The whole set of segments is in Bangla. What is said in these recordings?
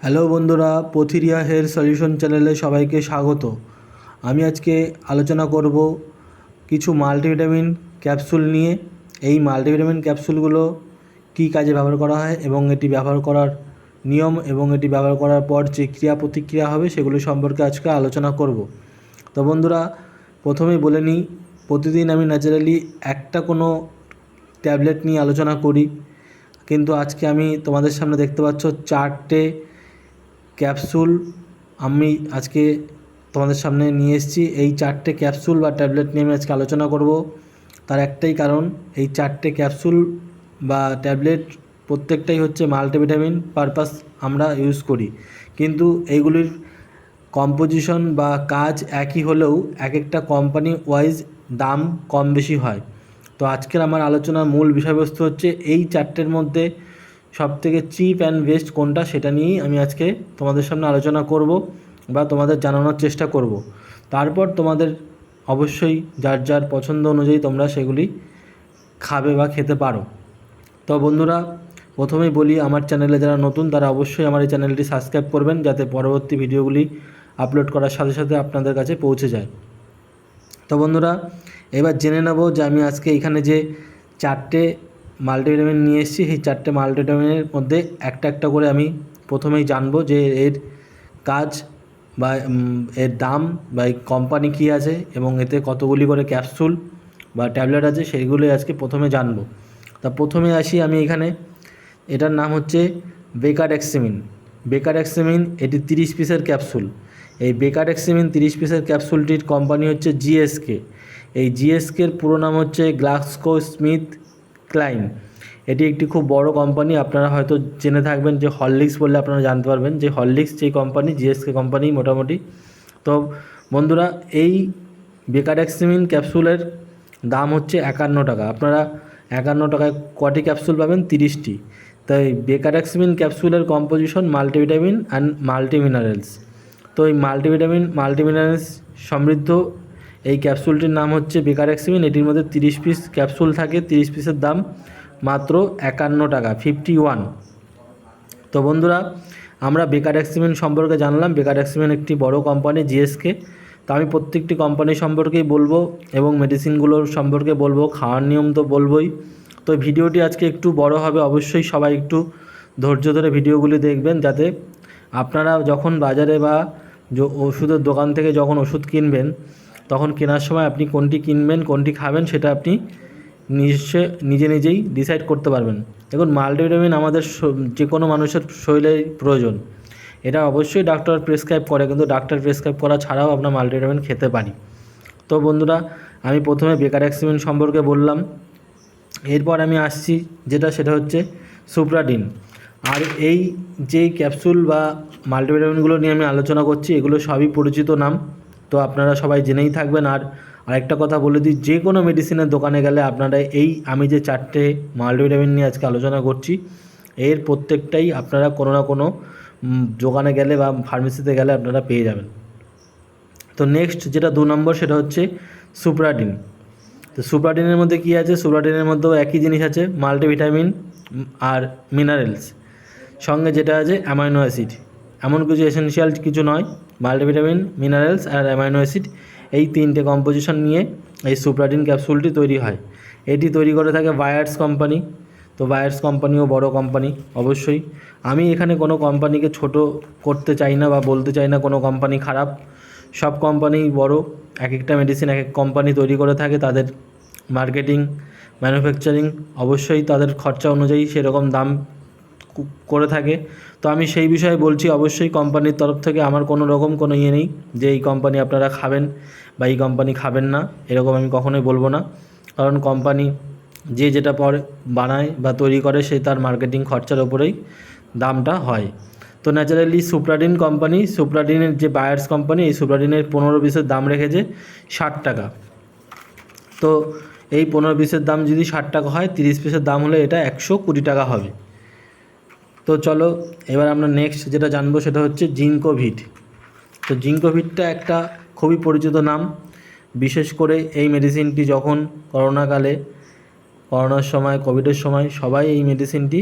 হ্যালো বন্ধুরা, পথিরিয়া হেয়ার সলিউশন চ্যানেলে সবাইকে স্বাগত। আমি আজকে আলোচনা করব কিছু মাল্টিভিটামিন ক্যাপসুল নিয়ে। এই মাল্টিভিটামিন ক্যাপসুলগুলো কী কাজে ব্যবহার করা হয় এবং এটি ব্যবহার করার নিয়ম এবং এটি ব্যবহার করার পর যে ক্রিয়া প্রতিক্রিয়া হবে সেগুলো সম্পর্কে আজকে আলোচনা করব। তো বন্ধুরা, প্রথমেই বলে নিই, প্রতিদিন আমি ন্যাচারালি একটা কোনো ট্যাবলেট নিয়ে আলোচনা করি। কিন্তু আজকে আমি তোমাদের সামনে দেখতে পাচ্ছ চারটে ক্যাপসুল আমি আজকে তোমাদের সামনে নিয়ে এসেছি। এই চারটে ক্যাপসুল বা ট্যাবলেট নিয়ে আমি আজকে আলোচনা করব। তার একটাই কারণ, এই চারটে ক্যাপসুল বা ট্যাবলেট প্রত্যেকটাই হচ্ছে মাল্টিভিটামিন পারপাস আমরা ইউজ করি। কিন্তু এইগুলির কম্পোজিশন বা কাজ একই হলেও এক একটা কোম্পানি ওয়াইজ দাম কম বেশি হয়। তো আজকের আমার আলোচনার মূল বিষয়বস্তু হচ্ছে, এই চারটের মধ্যে সব থেকে চিপ অ্যান্ড বেস্ট কোনটা সেটা নিয়েই আমি আজকে তোমাদের সামনে আলোচনা করব বা তোমাদের জানানোর চেষ্টা করব। তারপর তোমাদের অবশ্যই যার যার পছন্দ অনুযায়ী তোমরা সেগুলি খাবে বা খেতে পারো। তো বন্ধুরা, প্রথমেই বলি, আমার চ্যানেলে যারা নতুন, তারা অবশ্যই আমার এই চ্যানেলটি সাবস্ক্রাইব করবেন যাতে পরবর্তী ভিডিওগুলি আপলোড করার সাথে সাথে আপনাদের কাছে পৌঁছে যায়। তো বন্ধুরা, এবার জেনে নেব যে আমি আজকে এখানে যে চারটে মাল্টিভিটামিন নিয়ে এসেছি, সেই চারটে মাল্টিভিটামিনের মধ্যে একটা একটা করে আমি প্রথমেই জানব যে এর কাজ বা এর দাম বা, এই কোম্পানি কী আছে এবং এতে কতগুলি করে ক্যাপসুল বা ট্যাবলেট আছে সেইগুলোই আজকে প্রথমে জানব। তা প্রথমে আসি আমি এখানে, এটার নাম হচ্ছে বেকার এক্সিমিন বেকার এক্সিমিন এটি তিরিশ পিসের ক্যাপসুল এই বেকার এক্সিমিন তিরিশ পিসের ক্যাপসুলটির কোম্পানি হচ্ছে জিএসকে এই জিএসকের পুরো নাম হচ্ছে গ্লাক্সকো স্মিথ ক্লাইন এটি একটি খুব বড় কোম্পানি আপনারা হয়তো জেনে থাকবেন যে হরলিক্স বললে আপনারা জানতে পারবেন যে হরলিক্স যেই কোম্পানি জিএসকে কোম্পানি মোটামুটি। তো বন্ধুরা, এই বেকার এক্সিমিন ক্যাপসুলের দাম হচ্ছে একান্ন টাকা। আপনারা একান্ন টাকায় কটি ক্যাপসুল পাবেন? তিরিশটি। তাই বেকার এক্সিমিন ক্যাপসুলের কম্পোজিশন মাল্টিভিটামিন অ্যান্ড মাল্টিমিনারেলস তো এই মাল্টিভিটামিন মাল্টিমিনারেলস সমৃদ্ধ এই ক্যাপসুলটির নাম হচ্ছে বেকার এক্সিমিন এটির মধ্যে তিরিশ পিস ক্যাপসুল থাকে, তিরিশ পিসের দাম মাত্র একান্ন টাকা ফিফটি ওয়ান তো বন্ধুরা, আমরা বেকার এক্সিমেন সম্পর্কে জানলাম। বেকার এক্সিমেন একটি বড় কোম্পানি জিএসকে তো আমি প্রত্যেকটি কোম্পানি সম্পর্কেই বলব এবং মেডিসিনগুলোর সম্পর্কে বলব, খাওয়ার নিয়ম তো বলবোই। তো ভিডিওটি আজকে একটু বড় হবে, অবশ্যই সবাই একটু ধৈর্য ধরে ভিডিওগুলি দেখবেন যাতে আপনারা যখন বাজারে বা ওষুধের দোকান থেকে যখন ওষুধ কিনবেন তখন কেনার সময় আপনি কোনটি কিনবেন, কোনটি খাবেন সেটা আপনি নিজে নিজে নিজেই ডিসাইড করতে পারবেন। দেখুন মাল্টিভিটামিন আমাদের যে কোনো মানুষের শরীরের প্রয়োজন। এটা অবশ্যই ডাক্তার প্রেসক্রাইব করে, কিন্তু ডাক্তার প্রেসক্রাইব করা ছাড়াও আমরা মাল্টিভিটামিন খেতে পারি। তো বন্ধুরা, আমি প্রথমে বেকার অ্যাক্সিমেন্ট সম্পর্কে বললাম। এরপর আমি আসছি, যেটা সেটা হচ্ছে সুপ্রাডিন আর এই যে ক্যাপসুল বা মাল্টিভিটামিনগুলো নিয়ে আমি আলোচনা করছি, এগুলো সবই পরিচিত নাম। তো আপনারা সবাই জেনেই থাকবেন। আর আরেকটা কথা বলে দিই, যে কোনো মেডিসিনের দোকানে গেলে আপনারা এই আমি যে চারটে মাল্টিভিটামিন নিয়ে আজকে আলোচনা করছি, এর প্রত্যেকটাই আপনারা কোনো না কোনো দোকানে গেলে বা ফার্মেসিতে গেলে আপনারা পেয়ে যাবেন। তো নেক্সট যেটা দু নম্বর, সেটা হচ্ছে সুপ্রাডিন তো সুপ্রাডিনের মধ্যে কী আছে? সুপ্রাডিনের মধ্যেও একই জিনিস আছে মাল্টিভিটামিন আর মিনারেলস সঙ্গে যেটা আছে অ্যামাইনো অ্যাসিড এমন কিছু এসেনশিয়াল কিছু নয়। মাল্টিভিটামিন মিনারেলস আর অ্যামাইনো অ্যাসিড এই তিনটে কম্পোজিশন নিয়ে এই সুপ্রাডিন ক্যাপসুলটি তৈরি হয়। এটি তৈরি করে থাকে বায়ার্স কোম্পানি তো বায়ার্স কোম্পানিও বড় কোম্পানি অবশ্যই। আমি এখানে কোনো কোম্পানিকে ছোট করতে চাই না বা বলতে চাই না কোনো কোম্পানি খারাপ। সব কোম্পানি বড়। এক একটা মেডিসিন এক এক কোম্পানি তৈরি করে থাকে। তাদের মার্কেটিং ম্যানুফ্যাকচারিং অবশ্যই তাদের খরচা অনুযায়ী সেরকম দাম করে থাকে। তো আমি সেই বিষয়ে বলছি, অবশ্যই কোম্পানির তরফ থেকে আমার কোনো রকম কোনো ইয়ে নেই যে এই কোম্পানি আপনারা খাবেন বা এই কোম্পানি খাবেন না, এরকম আমি কখনোই বলব না। কারণ কোম্পানি যে যেটা পরে বানায় বা তৈরি করে সে তার মার্কেটিং খরচার ওপরেই দামটা হয়। তো ন্যাচারালি সুপ্রাডিন কোম্পানি সুপ্রাডিনের যে বায়ার্স কোম্পানি এই সুপ্রাডিনের পনেরো পিসের দাম রেখেছে ষাট টাকা। তো এই পনেরো পিসের দাম যদি ষাট টাকা হয়, তিরিশ পিসের দাম হলে এটা একশো কুড়ি টাকা হবে। তো চলো, এবার আমরা নেক্সট যেটা জানব সেটা হচ্ছে জিঙ্কোভিট। তো জিঙ্কোভিটটা একটা খুবই পরিচিত নাম। বিশেষ করে এই মেডিসিনটি যখন করোনাকালে, করোনার সময়, কোভিডের সময়, সবাই এই মেডিসিনটি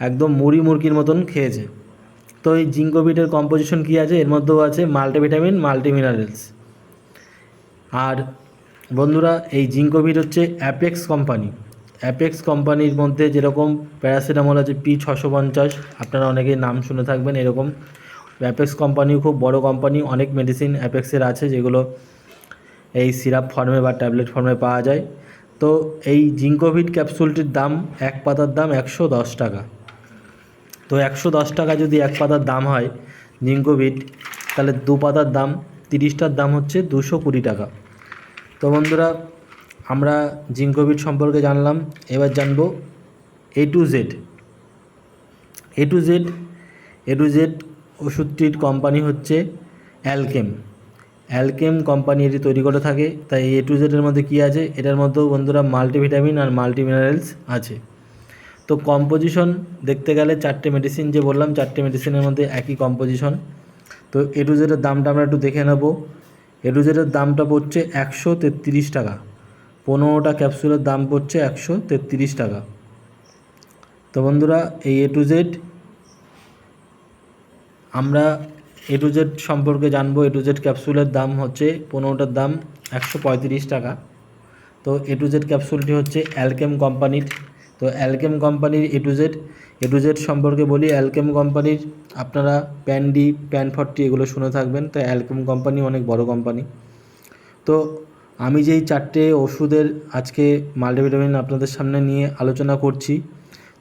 একদম মুড়ি মুরগির মতন খেয়েছে। তো এই জিঙ্কোভিটের কম্পোজিশন কী আছে? এর মধ্যেও আছে মাল্টিভিটামিন মাল্টিমিনারেলস আর বন্ধুরা, এই জিঙ্কোভিট হচ্ছে অ্যাপেক্স কোম্পানি অ্যাপেক্স কোম্পানির মধ্যে যেরকম প্যারাসিটামল আছে পি ছশো পঞ্চাশ, আপনারা অনেকেই নাম শুনে থাকবেন এরকম। অ্যাপেক্স কোম্পানিও খুব বড় কোম্পানি অনেক মেডিসিন অ্যাপেক্সের আছে, যেগুলো এই সিরাপ ফর্মে বা ট্যাবলেট ফর্মে পাওয়া যায়। তো এই জিঙ্কোভিট ক্যাপসুলটির দাম এক পাতার দাম একশো দশ টাকা। তো একশো দশ টাকা যদি এক পাতার দাম হয় জিঙ্কোভিট তাহলে দু পাতার দাম, তিরিশটার দাম হচ্ছে দুশো কুড়ি টাকা। তো বন্ধুরা আমরা জিঙ্কোভিট সম্পর্কে জানলাম, এবার জানব A to Z A to Z A to Z ওষুধটির company হচ্ছে অ্যালকেম অ্যালকেম কোম্পানি এটি তৈরি করে থাকে, তাই এ টু জেডের মধ্যে কী আছে? এটার মধ্যেও বন্ধুরা মাল্টিভিটামিন আর মাল্টিমিনারেলস আছে। তো কম্পোজিশন দেখতে গেলে চারটে মেডিসিন যে বললাম, চারটে মেডিসিনের মধ্যে একই কম্পোজিশন তো এ টু জেডের দামটা আমরা একটু দেখে নেব। এ টু জেডের দামটা পড়ছে একশো তেত্রিশ টাকা। পনেরোটা ক্যাপসুলের দাম পড়ছে একশো তেত্রিশ টাকা। তো বন্ধুরা, এই এ টু জেড আমরা এ টু জেড সম্পর্কে জানব। এ টু জেড ক্যাপসুলের দাম হচ্ছে পনেরোটার দাম একশো পঁয়ত্রিশ টাকা। তো এ টু জেড ক্যাপসুলটি হচ্ছে অ্যালকেম কোম্পানির। তো অ্যালকেম কোম্পানির A to Z A to Z সম্পর্কে বলি, অ্যালকেম কোম্পানির আপনারা প্যান্ডি প্যান ফর্টি এগুলো শুনে থাকবেন। তো অ্যালকেম কোম্পানি অনেক বড় কোম্পানি। তো আমি যেই চারটে ওষুধের আজকে মাল্টিভিটামিন আপনাদের সামনে নিয়ে আলোচনা করছি,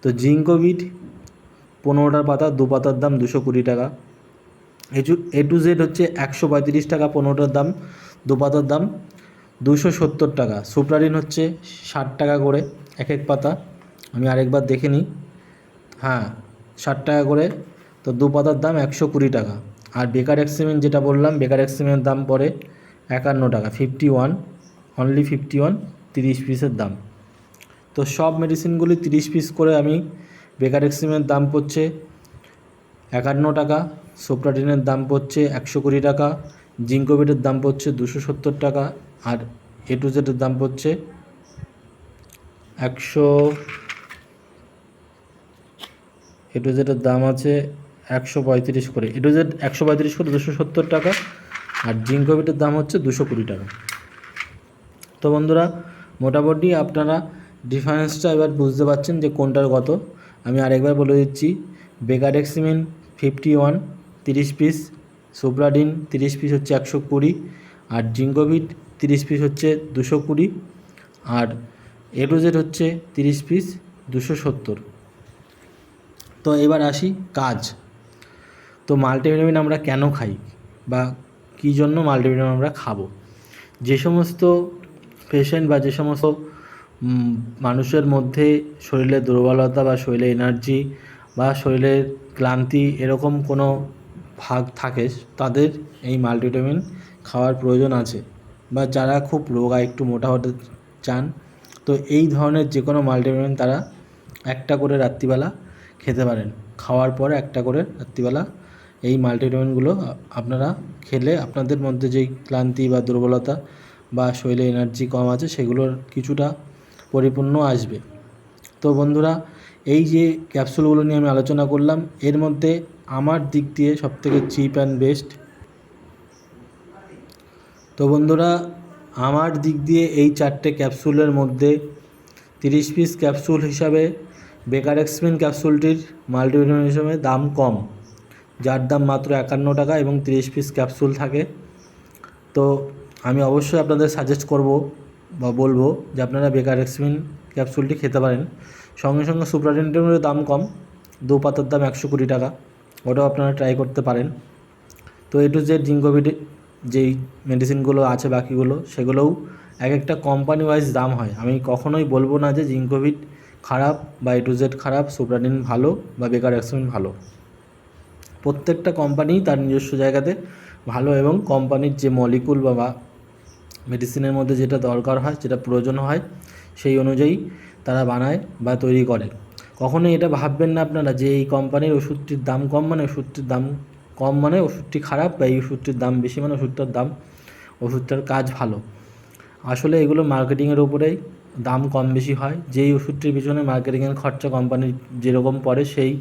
তো জিঙ্কোভিট পনেরোটার পাতা, দু পাতার দাম দুশো কুড়ি টাকা। এটু এ টু জেড হচ্ছে একশো পঁয়ত্রিশ টাকা পনেরোটার দাম, দু পাতার দাম দুশো সত্তর টাকা। সুপ্রারিন হচ্ছে ষাট টাকা করে এক এক পাতা। আমি আরেকবার দেখে নিই। হ্যাঁ ষাট টাকা করে, তো দু পাতার দাম একশো কুড়ি টাকা। আর বেকার এক্সিমেন্ট যেটা বললাম, বেকার এক্সিমেন্টের দাম পড়ে একান্ন টাকা fifty one only fifty one তিরিশ পিসের দাম। তো সব মেডিসিনগুলি তিরিশ পিস করে আমি বেকার এক্সিমের দাম পড়ছে একান্ন টাকা সোপ্রাটিনের দাম পড়ছে একশো কুড়ি টাকা জিঙ্কোভিটের দাম পড়ছে দুশো সত্তর টাকা, আর এ টু জেডের দাম পড়ছে একশো এ টু জেডের দাম আছে একশো পঁয়ত্রিশ করে। এ টু জেড একশো পঁয়ত্রিশ করে দুশো সত্তর টাকা আর জিঙ্ক জিঙ্কোভিটের দাম হচ্ছে দুশো কুড়ি টাকা। তো বন্ধুরা, মোটামুটি আপনারা ডিফারেন্সটা এবার বুঝতে পারছেন যে কোনটার কত। আমি আরেকবার বলে দিচ্ছি, বেকারেক্সিমিন ফিফটি ওয়ান তিরিশ পিস, সুপ্রাডিন তিরিশ পিস হচ্ছে একশো কুড়ি, আর জিঙ্কোভিট তিরিশ পিস হচ্ছে দুশো কুড়ি, আর এডোজেড হচ্ছে তিরিশ পিস দুশো সত্তর। তো এবার আসি কাজ। তো মাল্টিভিটামিন আমরা কেন খাই? বা কী জন্য মাল্টিভিটামিন আমরা খাব? যে সমস্ত পেশেন্ট বা যে সমস্ত মানুষের মধ্যে শরীরে দুর্বলতা বা শরীরে এনার্জি বা শরীরের ক্লান্তি এরকম কোনো ভাগ থাকে, তাদের এই মাল্টিভিটামিন খাওয়ার প্রয়োজন আছে। বা যারা খুব রোগা, একটু মোটা হতে চান, তো এই ধরনের যে কোনো মাল্টিভিটামিন তারা একটা করে রাত্রিবেলা খেতে পারেন। খাওয়ার পর একটা করে রাত্রিবেলা এই মাল্টিভিটামিনগুলো আপনারা খেলে আপনাদের মধ্যে যেই ক্লান্তি বা দুর্বলতা বা শরীরে এনার্জি কম আছে সেগুলোর কিছুটা পরিপূর্ণ আসবে। তো বন্ধুরা, এই যে ক্যাপসুলগুলো নিয়ে আমি আলোচনা করলাম, এর মধ্যে আমার দিক দিয়ে সবথেকে চিপ অ্যান্ড বেস্ট তো বন্ধুরা, আমার দিক দিয়ে এই চারটে ক্যাপসুলের মধ্যে তিরিশ পিস ক্যাপসুল হিসাবে বেকার এক্সপিন ক্যাপসুলটির মাল্টিভিটামিন হিসাবে দাম কম। যার দাম মাত্র একান্ন টাকা এবং তিরিশ পিস ক্যাপসুল থাকে। তো আমি অবশ্যই আপনাদের সাজেস্ট করব বা বলব যে আপনারা বেকার এক্সপিন ক্যাপসুলটি খেতে পারেন। সঙ্গে সঙ্গে সুপ্রাটেন্টের দাম কম, দু পাতার দাম একশো কুড়ি টাকা, ওটাও আপনারা ট্রাই করতে পারেন। তো এ টু জেড জিঙ্কোভিড যেই মেডিসিনগুলো আছে বাকিগুলো, সেগুলোও এক একটা কোম্পানি ওয়াইজ দাম হয়। আমি কখনোই বলব না যে জিঙ্কোভিড খারাপ বা এ টু জেড খারাপ সুপ্রাডিন ভালো বা বেকার অ্যাক্সিমিন ভালো। প্রত্যেকটা কোম্পানিই তার নিজস্ব জায়গাতে ভালো এবং কোম্পানির যে মলিকুল বা মেডিসিনের মধ্যে যেটা দরকার হয়, যেটা প্রয়োজন হয়, সেই অনুযায়ী তারা বানায় বা তৈরি করে। কখনোই এটা ভাববেন না আপনারা যে এই কোম্পানির ওষুধটির দাম কম মানে ওষুধটির দাম কম মানে ওষুধটি খারাপ বা এই ওষুধটির দাম বেশি মানে ওষুধটার দাম, ওষুধটার কাজ ভালো। আসলে এগুলো মার্কেটিংয়ের উপরেই দাম কম বেশি হয়। যেই ওষুধটির পিছনে মার্কেটিংয়ের খরচা কোম্পানির যেরকম পড়ে সেই